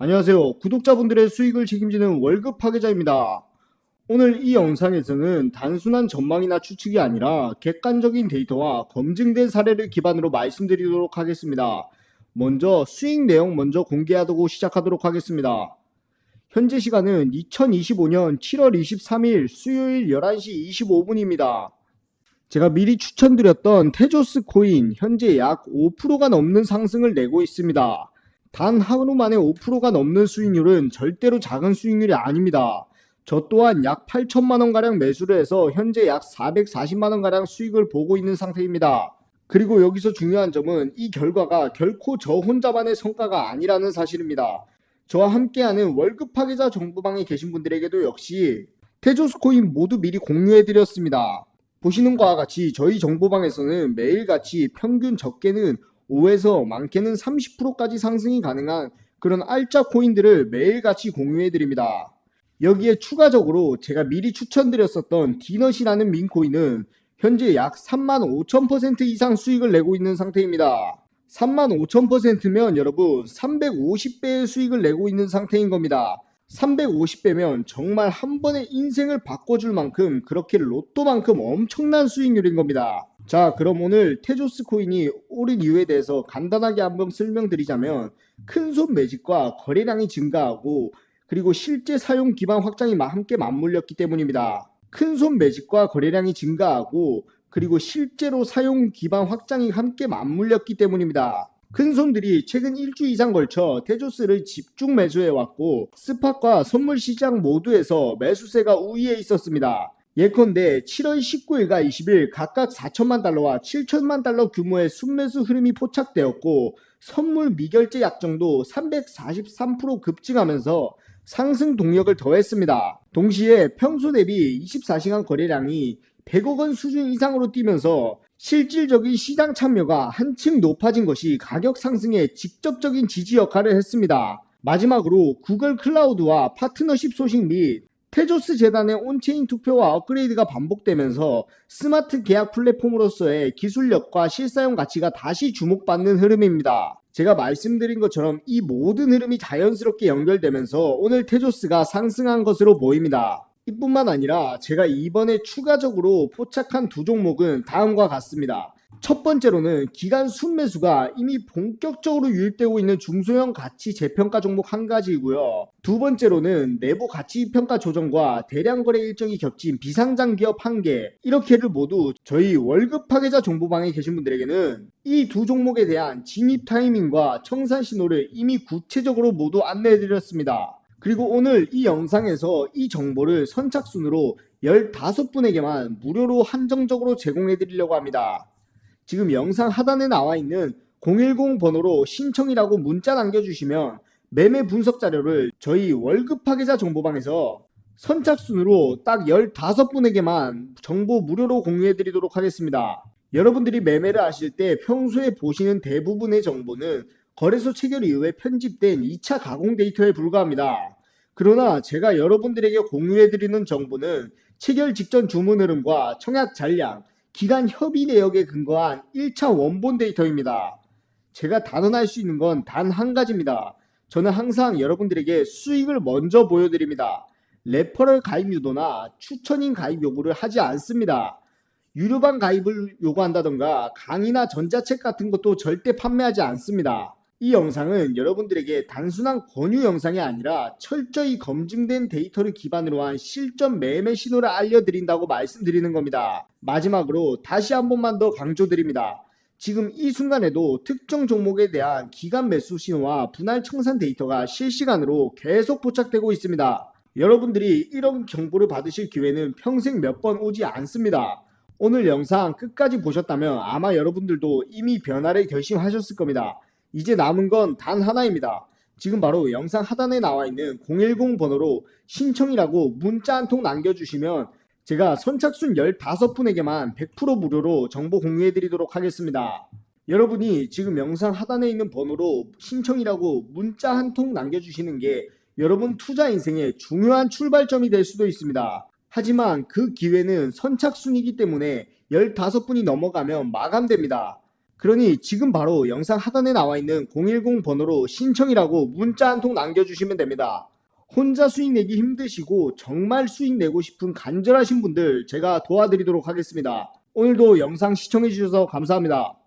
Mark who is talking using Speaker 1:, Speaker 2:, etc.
Speaker 1: 안녕하세요. 구독자분들의 수익을 책임지는 월급 파괴자입니다. 오늘 이 영상에서는 단순한 전망이나 추측이 아니라 객관적인 데이터와 검증된 사례를 기반으로 말씀드리도록 하겠습니다. 먼저 수익 내용 먼저 공개하고 시작하도록 하겠습니다. 현재 시간은 2025년 7월 23일 수요일 11시 25분입니다. 제가 미리 추천드렸던 테조스 코인 현재 약 5%가 넘는 상승을 내고 있습니다. 단 하루 만에 5%가 넘는 수익률은 절대로 작은 수익률이 아닙니다. 저 또한 약 8천만 원가량 매수를 해서 현재 약 440만 원가량 수익을 보고 있는 상태입니다. 그리고 여기서 중요한 점은 이 결과가 결코 저 혼자만의 성과가 아니라는 사실입니다. 저와 함께하는 월급 파괴자 정보방에 계신 분들에게도 역시 테조스 코인 모두 미리 공유해드렸습니다. 보시는 것과 같이 저희 정보방에서는 매일같이 평균 적게는 5에서 많게는 30%까지 상승이 가능한 그런 알짜 코인들을 매일같이 공유해드립니다. 여기에 추가적으로 제가 미리 추천드렸었던 디넛이라는 민코인은 현재 약 3만 5천 퍼센트 이상 수익을 내고 있는 상태입니다. 3만 5천 퍼센트면 여러분 350배의 수익을 내고 있는 상태인 겁니다. 350배면 정말 한 번에 인생을 바꿔줄 만큼 그렇게 로또만큼 엄청난 수익률인 겁니다. 자, 그럼 오늘 테조스 코인이 오른 이유에 대해서 간단하게 한번 설명드리자면 큰 손 매집과 거래량이 증가하고 그리고 실제 사용 기반 확장이 마- 함께 맞물렸기 때문입니다. 큰 손 매집과 거래량이 증가하고 그리고 실제로 사용 기반 확장이 함께 맞물렸기 때문입니다. 큰 손들이 최근 일주 이상 걸쳐 테조스를 집중 매수해 왔고 스팟과 선물 시장 모두에서 매수세가 우위에 있었습니다. 예컨대 7월 19일과 20일 각각 4천만 달러와 7천만 달러 규모의 순매수 흐름이 포착되었고 선물 미결제 약정도 343% 급증하면서 상승 동력을 더했습니다. 동시에 평소 대비 24시간 거래량이 100억 원 수준 이상으로 뛰면서 실질적인 시장 참여가 한층 높아진 것이 가격 상승에 직접적인 지지 역할을 했습니다. 마지막으로 구글 클라우드와 파트너십 소식 및 테조스 재단의 온체인 투표와 업그레이드가 반복되면서 스마트 계약 플랫폼으로서의 기술력과 실사용 가치가 다시 주목받는 흐름입니다. 제가 말씀드린 것처럼 이 모든 흐름이 자연스럽게 연결되면서 오늘 테조스가 상승한 것으로 보입니다. 이뿐만 아니라 제가 이번에 추가적으로 포착한 두 종목은 다음과 같습니다. 첫 번째로는 기간 순매수가 이미 본격적으로 유입되고 있는 중소형 가치 재평가 종목 한 가지이고요. 두 번째로는 내부 가치 평가 조정과 대량 거래 일정이 겹친 비상장 기업 한 개. 이렇게를 모두 저희 월급 파괴자 정보방에 계신 분들에게는 이 두 종목에 대한 진입 타이밍과 청산 신호를 이미 구체적으로 모두 안내해 드렸습니다. 그리고 오늘 이 영상에서 이 정보를 선착순으로 15분에게만 무료로 한정적으로 제공해 드리려고 합니다. 지금 영상 하단에 나와 있는 010 번호로 신청이라고 문자 남겨주시면 매매 분석 자료를 저희 월급 파괴자 정보방에서 선착순으로 딱 15분에게만 정보 무료로 공유해 드리도록 하겠습니다. 여러분들이 매매를 하실 때 평소에 보시는 대부분의 정보는 거래소 체결 이후에 편집된 2차 가공 데이터에 불과합니다. 그러나 제가 여러분들에게 공유해 드리는 정보는 체결 직전 주문 흐름과 청약 잔량, 기간 협의 내역에 근거한 1차 원본 데이터입니다. 제가 단언할 수 있는 건 단 한 가지입니다. 저는 항상 여러분들에게 수익을 먼저 보여드립니다. 레퍼럴 가입 유도나 추천인 가입 요구를 하지 않습니다. 유료방 가입을 요구한다던가 강의나 전자책 같은 것도 절대 판매하지 않습니다. 이 영상은 여러분들에게 단순한 권유 영상이 아니라 철저히 검증된 데이터를 기반으로 한 실전 매매 신호를 알려드린다고 말씀드리는 겁니다. 마지막으로 다시 한 번만 더 강조드립니다. 지금 이 순간에도 특정 종목에 대한 기간 매수 신호와 분할 청산 데이터가 실시간으로 계속 포착되고 있습니다. 여러분들이 이런 정보를 받으실 기회는 평생 몇 번 오지 않습니다. 오늘 영상 끝까지 보셨다면 아마 여러분들도 이미 변화를 결심하셨을 겁니다. 이제 남은 건 단 하나입니다. 지금 바로 영상 하단에 나와 있는 010 번호로 신청이라고 문자 한 통 남겨주시면 제가 선착순 15분에게만 100% 무료로 정보 공유해 드리도록 하겠습니다. 여러분이 지금 영상 하단에 있는 번호로 신청이라고 문자 한 통 남겨주시는 게 여러분 투자 인생의 중요한 출발점이 될 수도 있습니다. 하지만 그 기회는 선착순이기 때문에 15분이 넘어가면 마감됩니다. 그러니 지금 바로 영상 하단에 나와 있는 010 번호로 신청이라고 문자 한 통 남겨주시면 됩니다. 혼자 수익 내기 힘드시고 정말 수익 내고 싶은 간절하신 분들 제가 도와드리도록 하겠습니다. 오늘도 영상 시청해주셔서 감사합니다.